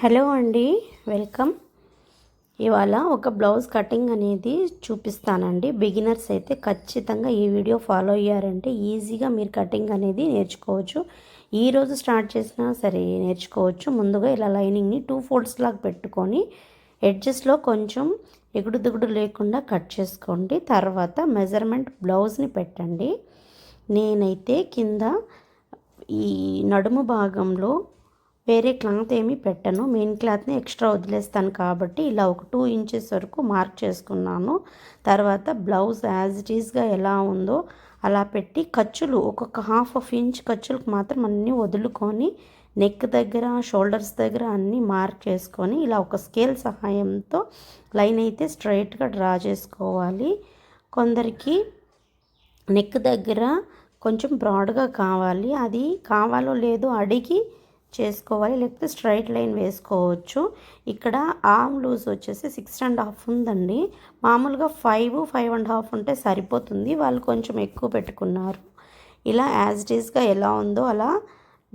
Hello అండి welcome. ఇవాళ ఒక బ్లౌజ్ కటింగ్ అనేది చూపిస్తానండి. బిగినర్స్ అయితే ఖచ్చితంగా ఈ వీడియో ఫాలో అయ్యారంటే ఈజీగా మీరు కటింగ్ అనేది నేర్చుకోవచ్చు. ఈరోజు స్టార్ట్ చేసినా సరే నేర్చుకోవచ్చు. ముందుగా ఇలా లైనింగ్ని టూ ఫోల్డ్స్ లాగా పెట్టుకొని ఎడ్జెస్లో కొంచెం ఎగుడు దిగుడు లేకుండా కట్ చేసుకోండి. తర్వాత మెజర్మెంట్ బ్లౌజ్ని పెట్టండి. నేనైతే కింద ఈ నడుము భాగంలో వేరే క్లాత్ ఏమీ పెట్టను. మెయిన్ క్లాత్ని ఎక్స్ట్రా వదిలేస్తాను కాబట్టి ఇలా ఒక టూ ఇంచెస్ వరకు మార్క్ చేసుకున్నాను. తర్వాత బ్లౌజ్ యాజ్ ఇట్ ఈస్గా ఎలా ఉందో అలా పెట్టి ఖర్చులు ఒక్కొక్క హాఫ్ ఆఫ్ ఇంచ్ ఖర్చులకు మాత్రం అన్నీ వదులుకొని నెక్ దగ్గర షోల్డర్స్ దగ్గర అన్నీ మార్క్ చేసుకొని ఇలా ఒక స్కేల్ సహాయంతో లైన్ అయితే స్ట్రైట్గా డ్రా చేసుకోవాలి. కొందరికి నెక్ దగ్గర కొంచెం బ్రాడ్గా కావాలి. అది కావాలో లేదో అడిగి చేసుకోవాలి. లేకపోతే స్ట్రైట్ లైన్ వేసుకోవచ్చు. ఇక్కడ ఆమ్ లూజ్ వచ్చేసి సిక్స్ అండ్ హాఫ్ ఉందండి. మామూలుగా ఫైవ్ ఫైవ్ అండ్ హాఫ్ ఉంటే సరిపోతుంది. వాళ్ళు కొంచెం ఎక్కువ పెట్టుకున్నారు. ఇలా యాజ్ డీస్గా ఎలా ఉందో అలా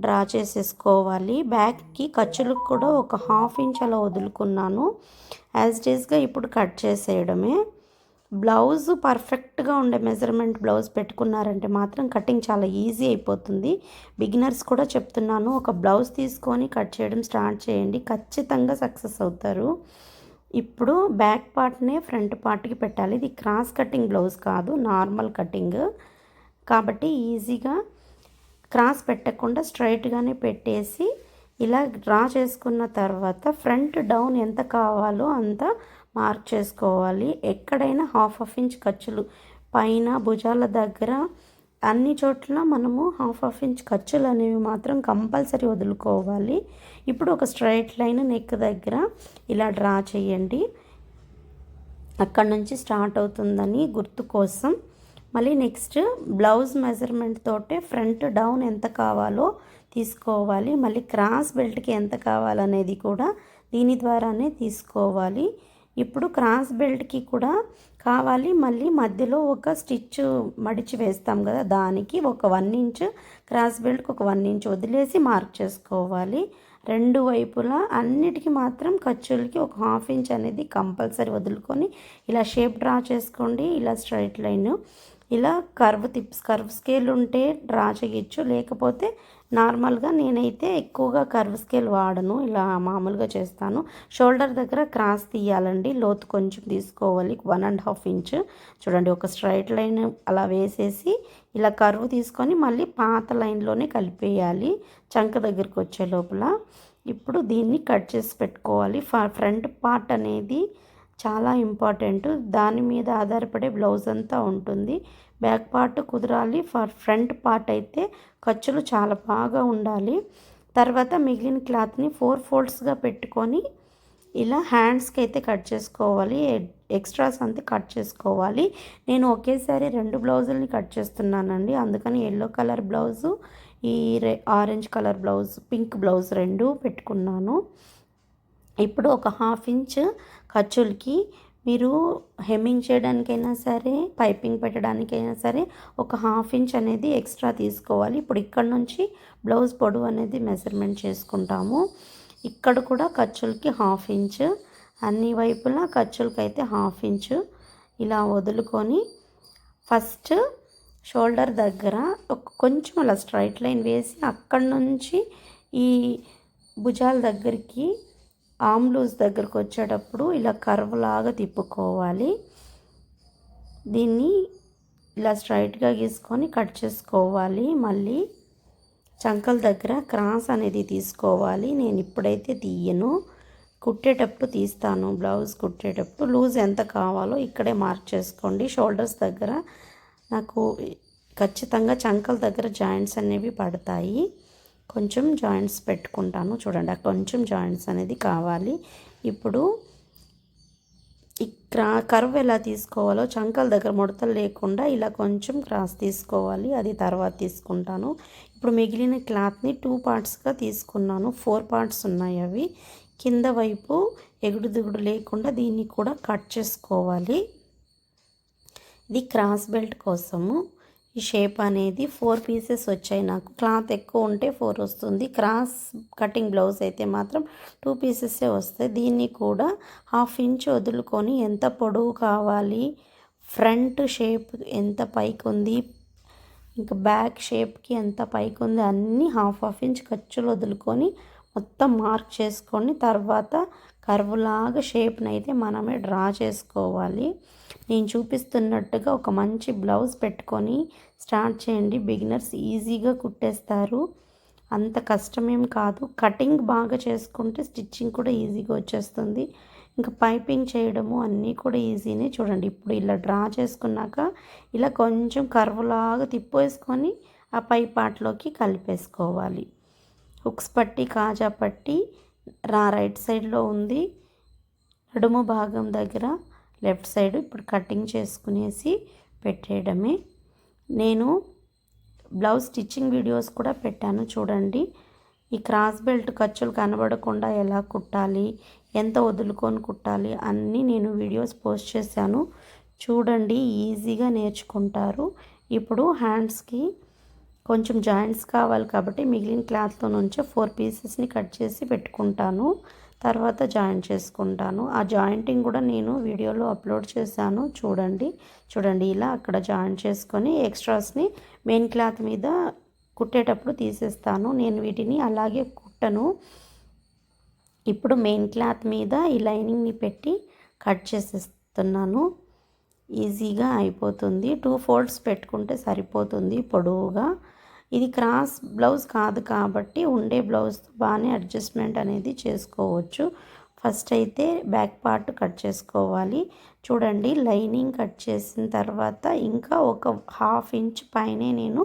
డ్రా చేసేసుకోవాలి. బ్యాక్కి ఖర్చులకు కూడా ఒక హాఫ్ ఇంచ్ అలా వదులుకున్నాను. యాజ్ డీస్గా ఇప్పుడు కట్ చేసేయడమే. బ్లౌజ్ పర్ఫెక్ట్గా ఉండే మెజర్మెంట్ బ్లౌజ్ పెట్టుకున్నారంటే మాత్రం కటింగ్ చాలా ఈజీ అయిపోతుంది. బిగినర్స్ కూడా చెప్తున్నాను ఒక బ్లౌజ్ తీసుకొని కట్ చేయడం స్టార్ట్ చేయండి ఖచ్చితంగా సక్సెస్ అవుతారు. ఇప్పుడు బ్యాక్ పార్ట్నే ఫ్రంట్ పార్ట్కి పెట్టాలి. ఇది క్రాస్ కటింగ్ బ్లౌజ్ కాదు నార్మల్ కటింగ్. కాబట్టి ఈజీగా క్రాస్ పెట్టకుండా స్ట్రైట్గానే పెట్టేసి ఇలా డ్రా చేసుకున్న తర్వాత ఫ్రంట్ డౌన్ ఎంత కావాలో అంత మార్క్ చేసుకోవాలి ఎక్కడైనా హాఫ్ హాఫ్ ఇంచ్ ఖర్చులు. పైన భుజాల దగ్గర అన్ని చోట్ల మనము హాఫ్ హాఫ్ ఇంచ్ ఖర్చులు అనేవి మాత్రం కంపల్సరీ వదులుకోవాలి. ఇప్పుడు ఒక స్ట్రైట్ లైన్ నెక్ దగ్గర ఇలా డ్రా చేయండి. అక్కడ నుంచి స్టార్ట్ అవుతుందని గుర్తు కోసం. మళ్ళీ నెక్స్ట్ బ్లౌజ్ మెజర్మెంట్ తోటే ఫ్రంట్ డౌన్ ఎంత కావాలో తీసుకోవాలి. మళ్ళీ క్రాస్ బెల్ట్కి ఎంత కావాలనేది కూడా దీని ద్వారానే తీసుకోవాలి. ఇప్పుడు క్రాస్ బెల్ట్కి కూడా కావాలి. మళ్ళీ మధ్యలో ఒక స్టిచ్ మడిచి వేస్తాం కదా దానికి ఒక వన్ ఇంచ్ క్రాస్ బెల్ట్కి ఒక వన్ ఇంచ్ వదిలేసి మార్క్ చేసుకోవాలి. రెండు వైపులా అన్నిటికీ మాత్రం ఖర్చులకి ఒక హాఫ్ ఇంచ్ అనేది కంపల్సరీ వదులుకొని ఇలా షేప్ డ్రా చేసుకోండి ఇలా స్ట్రైట్ లైన్. ఇలా కర్వ్ టిప్స్ కర్వ్ స్కేల్ ఉంటే డ్రా చేయొచ్చు. లేకపోతే నార్మల్గా నేనైతే ఎక్కువగా కర్వ్ స్కేల్ వాడను. ఇలా మామూలుగా చేస్తాను. షోల్డర్ దగ్గర క్రాస్ తీయాలండి. లోతు కొంచెం తీసుకోవాలి. One and half inch. చూడండి ఒక స్ట్రైట్ లైన్ అలా వేసేసి ఇలా కర్వ్ తీసుకొని మళ్ళీ పాత లైన్లోనే కలిపేయాలి. చంక దగ్గరికి వచ్చే లోపల. ఇప్పుడు దీన్ని కట్ చేసి పెట్టుకోవాలి. ఫ్రంట్ పార్ట్ అనేది చాలా ఇంపార్టెంట్. దాని మీద ఆధారపడే బ్లౌజ్ అంతా ఉంటుంది. బ్యాక్ పార్ట్ కుదరాలి. ఫర్ ఫ్రంట్ పార్ట్ అయితే ఖర్చులు చాలా బాగా ఉండాలి. తర్వాత మిగిలిన క్లాత్ని ఫోర్ ఫోల్డ్స్గా పెట్టుకొని ఇలా హ్యాండ్స్కి అయితే కట్ చేసుకోవాలి. ఎక్స్ట్రాస్ అంతా కట్ చేసుకోవాలి. నేను ఒకేసారి రెండు బ్లౌజుల్ని కట్ చేస్తున్నానండి. అందుకని ఎల్లో కలర్ బ్లౌజు ఈ orange colour blouse pink blouse రెండు పెట్టుకున్నాను. ఇప్పుడు ఒక హాఫ్ ఇంచ్ ఖర్చులకి మీరు హెమ్మింగ్ చేయడానికైనా సరే పైపింగ్ పెట్టడానికైనా సరే ఒక హాఫ్ ఇంచ్ అనేది ఎక్స్ట్రా తీసుకోవాలి. ఇప్పుడు ఇక్కడ నుంచి బ్లౌజ్ పొడవు అనేది మెజర్మెంట్ చేసుకుంటాము. ఇక్కడ కూడా ఖర్చులకి హాఫ్ ఇంచ్ అన్ని వైపులా ఖర్చులకి అయితే హాఫ్ ఇంచ్ ఇలా వదులుకొని ఫస్ట్ షోల్డర్ దగ్గర ఒక కొంచెం అలా స్ట్రైట్ లైన్ వేసి అక్కడి నుంచి ఈ భుజాల దగ్గరికి ఆమ్ లూజ్ దగ్గరకు వచ్చేటప్పుడు ఇలా కర్వ్లాగా తిప్పుకోవాలి. దీన్ని ఇలా స్ట్రైట్గా గీసుకొని కట్ చేసుకోవాలి. మళ్ళీ చంకల దగ్గర క్రాస్ అనేది తీసుకోవాలి. నేను ఇప్పుడైతే తీయను. కుట్టేటప్పుడు తీస్తాను. బ్లౌజ్ కుట్టేటప్పుడు లూజ్ ఎంత కావాలో ఇక్కడే మార్క్ చేసుకోండి. షోల్డర్స్ దగ్గర నాకు ఖచ్చితంగా చంకల దగ్గర జాయింట్స్ అనేవి పడతాయి. కొంచెం జాయింట్స్ పెట్టుకుంటాను. చూడండి కొంచెం జాయింట్స్ అనేది కావాలి. ఇప్పుడు క్రా కర్వ్ ఎలా తీసుకోవాలో చంకల దగ్గర ముడతలు లేకుండా ఇలా కొంచెం క్రాస్ తీసుకోవాలి. అది తర్వాత తీసుకుంటాను. ఇప్పుడు మిగిలిన క్లాత్ని టూ పార్ట్స్గా తీసుకున్నాను. ఫోర్ పార్ట్స్ ఉన్నాయి అవి. కింద వైపు ఎగుడు దిగుడు లేకుండా దీన్ని కూడా కట్ చేసుకోవాలి. ఇది క్రాస్ బెల్ట్ కోసము. ఈ షేప్ అనేది ఫోర్ పీసెస్ వచ్చాయి నాకు. క్లాత్ ఎక్కువ ఉంటే ఫోర్ వస్తుంది. క్రాస్ కటింగ్ బ్లౌజ్ అయితే మాత్రం టూ పీసెసే వస్తాయి. దీన్ని కూడా హాఫ్ ఇంచ్ వదులుకొని ఎంత పొడవు కావాలి ఫ్రంట్ షేప్ ఎంత పైకి ఉంది ఇంకా బ్యాక్ షేప్కి ఎంత పైకి ఉంది అన్నీ హాఫ్ హాఫ్ ఇంచ్ ఖర్చులు వదులుకొని మొత్తం మార్క్ చేసుకొని తర్వాత కర్వ్లాగా షేప్ని అయితే మనమే డ్రా చేసుకోవాలి. నేను చూపిస్తున్నట్టుగా ఒక మంచి బ్లౌజ్ పెట్టుకొని స్టార్ట్ చేయండి. బిగినర్స్ ఈజీగా కుట్టేస్తారు. అంత కష్టమేం కాదు. కటింగ్ బాగా చేసుకుంటే స్టిచ్చింగ్ కూడా ఈజీగా వచ్చేస్తుంది. ఇంకా పైపింగ్ చేయడము అన్నీ కూడా ఈజీనే చూడండి. ఇప్పుడు ఇలా డ్రా చేసుకున్నాక ఇలా కొంచెం కర్వ్లాగా తిప్పేసుకొని ఆ పై పార్ట్లోకి కలిపేసుకోవాలి. హుక్స్ పట్టి కాజా పట్టి రా రైట్ సైడ్లో ఉంది. నడుము భాగం దగ్గర లెఫ్ట్ సైడ్ ఇప్పుడు కటింగ్ చేసుకునేసి పెట్టేయడమే. నేను బ్లౌజ్ స్టిచ్చింగ్ వీడియోస్ కూడా పెట్టాను చూడండి. ఈ క్రాస్ బెల్ట్ ఖర్చులు కనబడకుండా ఎలా కుట్టాలి ఎంత వదులుకొని కుట్టాలి అన్నీ నేను వీడియోస్ పోస్ట్ చేశాను. చూడండి ఈజీగా నేర్చుకుంటారు. ఇప్పుడు హ్యాండ్స్కి కొంచెం జాయింట్స్ కావాలి కాబట్టి మిగిలిన క్లాత్లో నుంచే ఫోర్ పీసెస్ని కట్ చేసి పెట్టుకుంటాను. తర్వాత జాయిన్ చేసుకుంటాను. ఆ జాయింటింగ్ కూడా నేను వీడియోలో అప్లోడ్ చేశాను. చూడండి. చూడండి ఇలా అక్కడ జాయిన్ చేసుకొని ఎక్స్ట్రాస్ని మెయిన్ క్లాత్ మీద కుట్టేటప్పుడు తీసేస్తాను. నేను వీటిని అలాగే కుట్టను. ఇప్పుడు మెయిన్ క్లాత్ మీద ఈ లైనింగ్ని పెట్టి కట్ చేసేస్తున్నాను. ఈజీగా అయిపోతుంది. టూ ఫోల్డ్స్ పెట్టుకుంటే సరిపోతుంది పొడవుగా. ఇది క్రాస్ బ్లౌజ్ కాదు కాబట్టి ఉండే బ్లౌజ్ బాగానే అడ్జస్ట్మెంట్ అనేది చేసుకోవచ్చు. ఫస్ట్ అయితే బ్యాక్ పార్ట్ కట్ చేసుకోవాలి. చూడండి లైనింగ్ కట్ చేసిన తర్వాత ఇంకా ఒక హాఫ్ ఇంచ్ పైనే నేను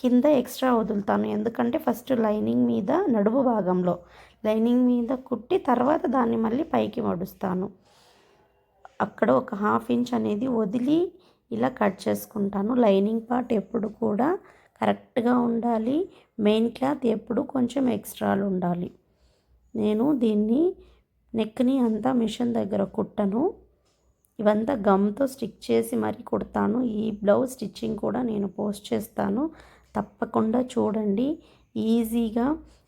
కింద ఎక్స్ట్రా వదులుతాను. ఎందుకంటే ఫస్ట్ లైనింగ్ మీద నడుము భాగంలో లైనింగ్ మీద కుట్టి తర్వాత దాన్ని మళ్ళీ పైకి మడుస్తాను. అక్కడ ఒక హాఫ్ ఇంచ్ అనేది వదిలి ఇలా కట్ చేసుకుంటాను. లైనింగ్ పార్ట్ ఎప్పుడు కూడా కరెక్ట్గా ఉండాలి. మెయిన్ క్లాత్ ఎప్పుడు కొంచెం ఎక్స్ట్రాలు ఉండాలి. నేను దీన్ని నెక్ని అంతా మిషన్ దగ్గర కుట్టను. ఇవంతా గమ్తో స్టిక్ చేసి మరీ కుడతాను. ఈ బ్లౌజ్ స్టిచ్చింగ్ కూడా నేను పోస్ట్ చేస్తాను. తప్పకుండా చూడండి. ఈజీగా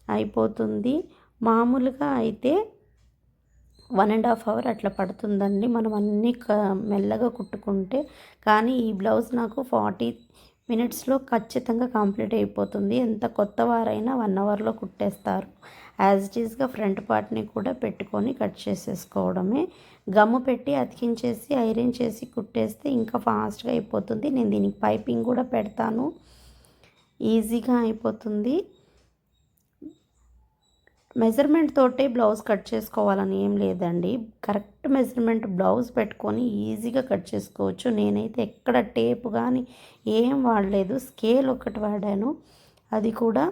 అయిపోతుంది. మామూలుగా అయితే వన్ అండ్ హాఫ్ అవర్ అట్లా పడుతుందండి. మనం అన్నీ మెల్లగా కుట్టుకుంటే. కానీ ఈ బ్లౌజ్ నాకు ఫార్టీ మినిట్స్లో ఖచ్చితంగా కంప్లీట్ అయిపోతుంది. ఎంత కొత్త వారైనా వన్ అవర్లో కుట్టేస్తారు. యాజ్ ఇట్ ఈస్గా ఫ్రంట్ పార్ట్ని కూడా పెట్టుకొని కట్ చేసేసుకోవడమే. గమ్ము పెట్టి అతికించేసి ఐరన్ చేసి కుట్టేస్తే ఇంకా ఫాస్ట్గా అయిపోతుంది. నేను దీనికి పైపింగ్ కూడా పెడతాను. ఈజీగా అయిపోతుంది. మెజర్మెంట్ తోటే బ్లౌజ్ కట్ చేసుకోవాలని ఏం లేదండి. కరెక్ట్ మెజర్మెంట్ బ్లౌజ్ పెట్టుకొని ఈజీగా కట్ చేసుకోవచ్చు. నేనైతే ఎక్కడ టేప్ కానీ ఏం వాడలేదు. స్కేల్ ఒకటి వాడాను. అది కూడా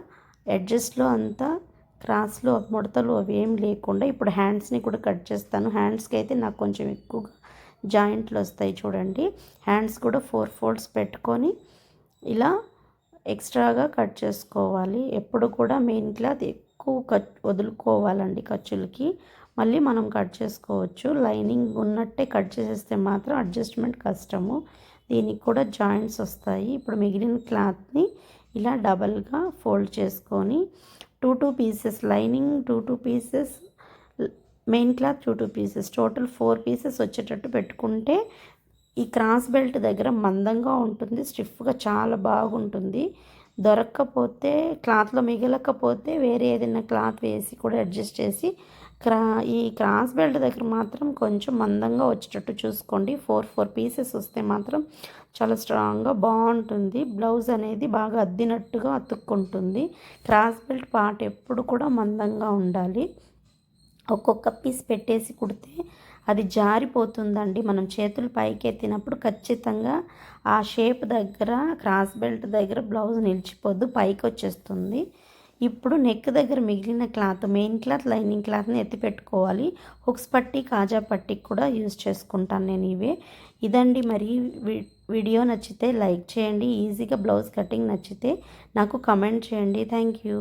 అడ్జస్ట్లో అంతా క్రాస్లో ముడతలు అవి ఏం లేకుండా ఇప్పుడు హ్యాండ్స్ని కూడా కట్ చేస్తాను. హ్యాండ్స్కి అయితే నాకు కొంచెం ఎక్కువగా జాయింట్లు వస్తాయి చూడండి. హ్యాండ్స్ కూడా ఫోర్ ఫోల్డ్స్ పెట్టుకొని ఇలా ఎక్స్ట్రాగా కట్ చేసుకోవాలి. ఎప్పుడు కూడా మెయిన్ క్లాత్ తక్కువ ఖర్చు వదులుకోవాలండి ఖర్చులకి. మళ్ళీ మనం కట్ చేసుకోవచ్చు. లైనింగ్ ఉన్నట్టే కట్ చేసేస్తే మాత్రం అడ్జస్ట్మెంట్ కష్టము. దీనికి కూడా జాయింట్స్ వస్తాయి. ఇప్పుడు మిగిలిన క్లాత్ని ఇలా డబల్గా ఫోల్డ్ చేసుకొని two two pieces lining two two pieces main cloth two two pieces total four pieces వచ్చేటట్టు పెట్టుకుంటే ఈ క్రాస్ బెల్ట్ దగ్గర మందంగా ఉంటుంది స్టిఫ్గా చాలా బాగుంటుంది. దొరక్కపోతే క్లాత్లో మిగలకపోతే వేరే ఏదైనా క్లాత్ వేసి కూడా అడ్జస్ట్ చేసి క్రా ఈ క్రాస్ బెల్ట్ దగ్గర మాత్రం కొంచెం మందంగా వచ్చేటట్టు చూసుకోండి. ఫోర్ ఫోర్ పీసెస్ వస్తే మాత్రం చాలా స్ట్రాంగ్గా బాగుంటుంది. బ్లౌజ్ అనేది బాగా అద్దినట్టుగా అతుక్కుంటుంది. క్రాస్ బెల్ట్ పార్ట్ ఎప్పుడు కూడా మందంగా ఉండాలి. ఒక్కొక్క పీస్ పెట్టేసి కుడితే అది జారిపోతుందండి. మనం చేతులు పైకి ఎత్తినప్పుడు ఖచ్చితంగా ఆ షేప్ దగ్గర క్రాస్ బెల్ట్ దగ్గర బ్లౌజ్ నిలిచిపోద్దు పైకి వచ్చేస్తుంది ఇప్పుడు నెక్ దగ్గర మిగిలిన క్లాత్ మెయిన్ క్లాత్ లైనింగ్ క్లాత్ని ఎత్తి పెట్టుకోవాలి. హుక్స్ పట్టి కాజా పట్టి కూడా యూజ్ చేసుకుంటాను నేను ఇవే. ఇదండి మరి వీడియో నచ్చితే లైక్ చేయండి. ఈజీగా బ్లౌజ్ కటింగ్ నచ్చితే నాకు కమెంట్ చేయండి. Thank you.